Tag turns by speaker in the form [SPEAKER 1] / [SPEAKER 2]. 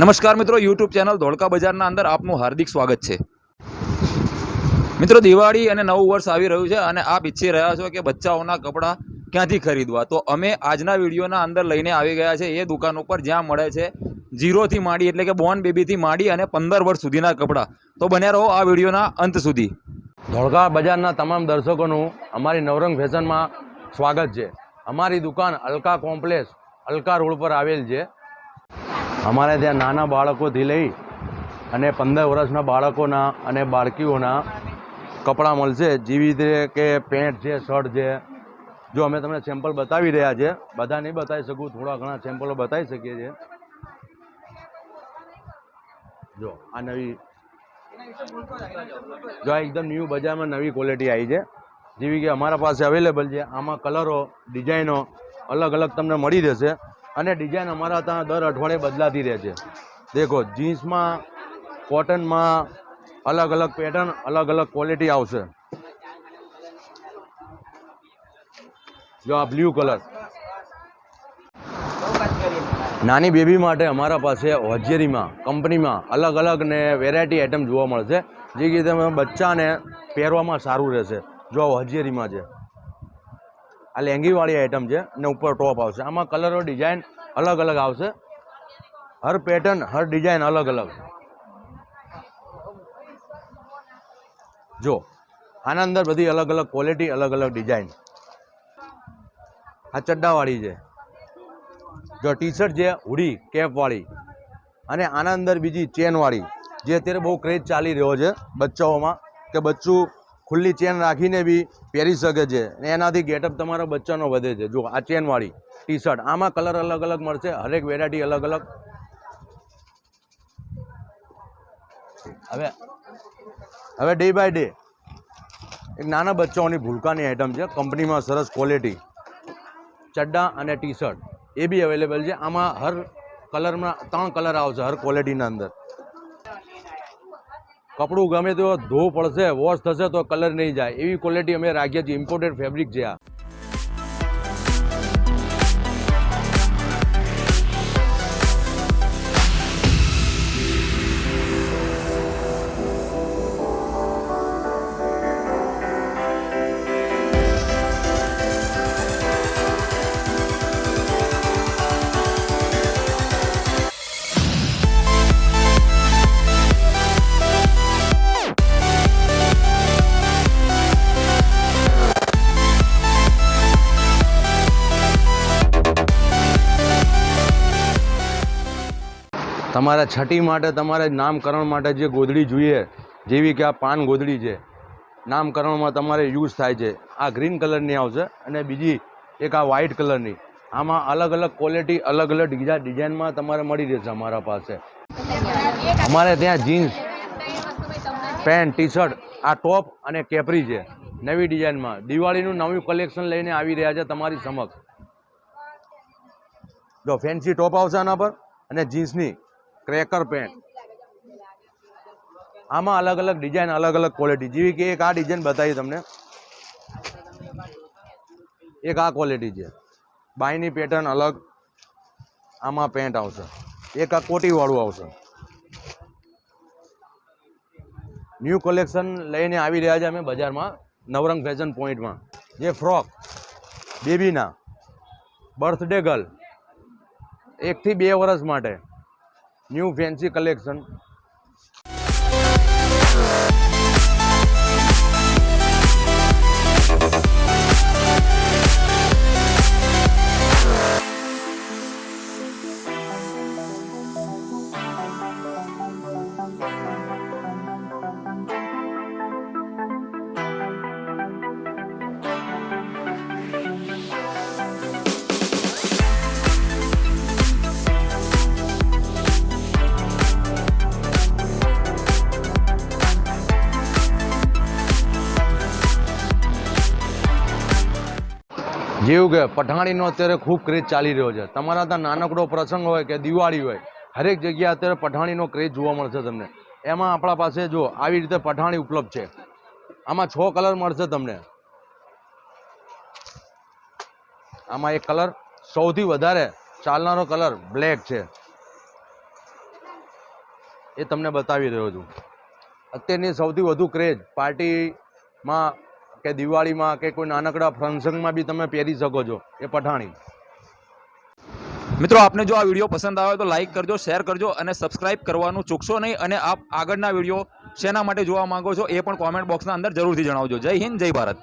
[SPEAKER 1] નમસ્કાર મિત્રો YouTube channel Dholka બજારના અંદર આપનું હાર્દિક સ્વાગત છે. મિત્રો, દિવાળી અને નવું વર્ષ આવી રહ્યું છે અને આપ ઈચ્છી રહ્યા છો કે બચ્ચાઓના કપડાં ક્યાંથી ખરીદવા. તો અમે આજના વિડીયોના અંદર લઈને આવી ગયા છે એ દુકાન ઉપર જ્યાં મળે છે ઝીરોથી માંડી એટલે કે બોર્ન બેબીથી માંડી અને પંદર વર્ષ સુધીના કપડાં. તો બન્યા રહો આ વિડીયોના અંત સુધી.
[SPEAKER 2] ધોળકા બજારના તમામ દર્શકોનું અમારી નવરંગ ફેશનમાં સ્વાગત છે. અમારી દુકાન અલકા કોમ્પ્લેક્સ, અલકા રોડ પર આવેલ છે. અમારે ત્યાં નાના બાળકોથી લઈ અને પંદર વર્ષના બાળકોના અને બાળકીઓના કપડાં મળશે. જેવી રીતે કે પેન્ટ છે, શર્ટ છે. જો અમે તમને સેમ્પલ બતાવી રહ્યા છે બધા નહીં બતાવી શકું, થોડા ઘણા સેમ્પલો બતાવી શકીએ છીએ. જો, આ નવી જો આ એકદમ ન્યૂ બજારમાં નવી ક્વોલિટી આવી છે. જેવી કે અમારા પાસે અવેલેબલ છે, આમાં કલરો ડિઝાઇનો અલગ અલગ તમને મળી રહેશે અને ડિઝાઇન અમારા ત્યાં દર અઠવાડિયે બદલાતી રહે છે. દેખો જીન્સમાં કોટનમાં અલગ અલગ પેટર્ન અલગ અલગ ક્વોલિટી આવશે. જો આ બ્લુ કલર નાની બેબી માટે અમારા પાસે હોજેરીમાં કંપનીમાં અલગ અલગ ને વેરાયટી આઇટમ જોવા મળશે. જે કે તમે બચ્ચાને પહેરવામાં સારું રહેશે. જો આ હોજિયરીમાં છે. આ લેંગીવાળી આઇટમ છે અને ઉપર ટોપ આવશે. આમાં કલરો ડિઝાઇન અલગ અલગ આવશે. હર પેટર્ન હર ડિઝાઇન અલગ અલગ. જો, આના અંદર બધી અલગ અલગ ક્વોલિટી અલગ અલગ ડિઝાઇન આ ચડ્ડાવાળી છે. જો ટી શર્ટ છે હુડી કેપવાળી અને આના અંદર બીજી ચેનવાળી જે અત્યારે બહુ ક્રેઝ ચાલી રહ્યો છે બચ્ચાઓમાં, કે બચ્ચું ખુલ્લી ચેન રાખીને બી પહેરી શકે છે. અને એનાથી ગેટઅપ તમારો બચ્ચાનો વધે છે. જો આ ચેનવાળી ટી શર્ટ આમાં કલર અલગ અલગ મળશે, હરેક વેરાયટી અલગ અલગ. હવે હવે ડે બાય ડે એક નાના બચ્ચાઓની ભૂલકાની આઇટમ છે. કંપનીમાં સરસ ક્વોલિટી ચડ્ડા અને ટી શર્ટ એ બી અવેલેબલ છે. આમાં હર કલરમાં ત્રણ કલર આવશે, હર ક્વોલિટીના અંદર. કપડું ગમે તો ધોવું પડશે વોશ થશે તો કલર નહીં જાય. એવી ક્વોલિટી અમે રાખીએ છીએ. ઇમ્પોર્ટેડ ફેબ્રિક છે આ. તમારે છઠ્ઠી માટે, તમારે નામકરણ માટે જે ગોદડી જોઈએ, જેવી કે આ પાન ગોદડી છે, નામકરણમાં તમારે યુઝ થાય છે. આ ગ્રીન કલરની આવશે અને બીજી એક આ વ્હાઇટ કલરની આમાં અલગ અલગ ક્વોલિટી અલગ અલગ બીજા ડિઝાઇનમાં તમારે મળી રહેશે અમારા પાસે. અમારે ત્યાં જીન્સ પેન્ટ ટી શર્ટ આ ટોપ અને કેપરી છે. નવી ડિઝાઇનમાં દિવાળીનું નવું કલેક્શન લઈને આવી રહ્યા છે તમારી સમક્ષ. જો ફેન્સી ટોપ આવશે આના પર અને જીન્સની ક્રેકર પેન્ટ આમાં અલગ અલગ ડિઝાઇન અલગ અલગ ક્વોલિટી જેવી કે એક આ ડિઝાઇન બતાવી તમને. એક આ ક્વોલિટી છે. બાયની પેટર્ન અલગ. આમાં પેન્ટ આવશે. એક આ કોટીવાળું આવશે. ન્યૂ કલેક્શન લઈને આવી રહ્યા છે અમે બજારમાં નવરંગ ફેશન પોઈન્ટમાં જે ફ્રોક બેબીના બર્થડે ગર્લ એકથી બે વર્ષ માટે. ન્યૂ ફેન્સી કલેક્શન જેવું કે પઠાણીનો અત્યારે ખૂબ ક્રેઝ ચાલી રહ્યો છે. તમારા ત્યાં નાનકડો પ્રસંગ હોય કે દિવાળી હોય, હરેક જગ્યાએ અત્યારે પઠાણીનો ક્રેઝ જોવા મળશે તમને. એમાં આપણા પાસે જો આવી રીતે પઠાણી ઉપલબ્ધ છે. આમાં છ કલર મળશે તમને. આમાં એક કલર સૌથી વધારે ચાલનારો કલર બ્લેક છે. એ તમને બતાવી રહ્યો છું. અત્યારની સૌથી વધુ ક્રેઝ પાર્ટીમાં કે દિવાળીમાં કે કોઈ નાનકડા ફંક્શનમાં બી તમે પહેરી શકો છો એ પઠાણી.
[SPEAKER 1] મિત્રો, આપને જો આ વીડિયો પસંદ આવે તો લાઈક કરજો, શેર કરજો અને સબસ્ક્રાઇબ કરવાનું ચૂકશો નહીં અને આપ આગળના વીડિયો શેના માટે જોવા માંગો છો એ પણ કોમેન્ટ બોક્સના અંદર જરૂરથી જણાવજો. જય હિન્દ, જય ભારત.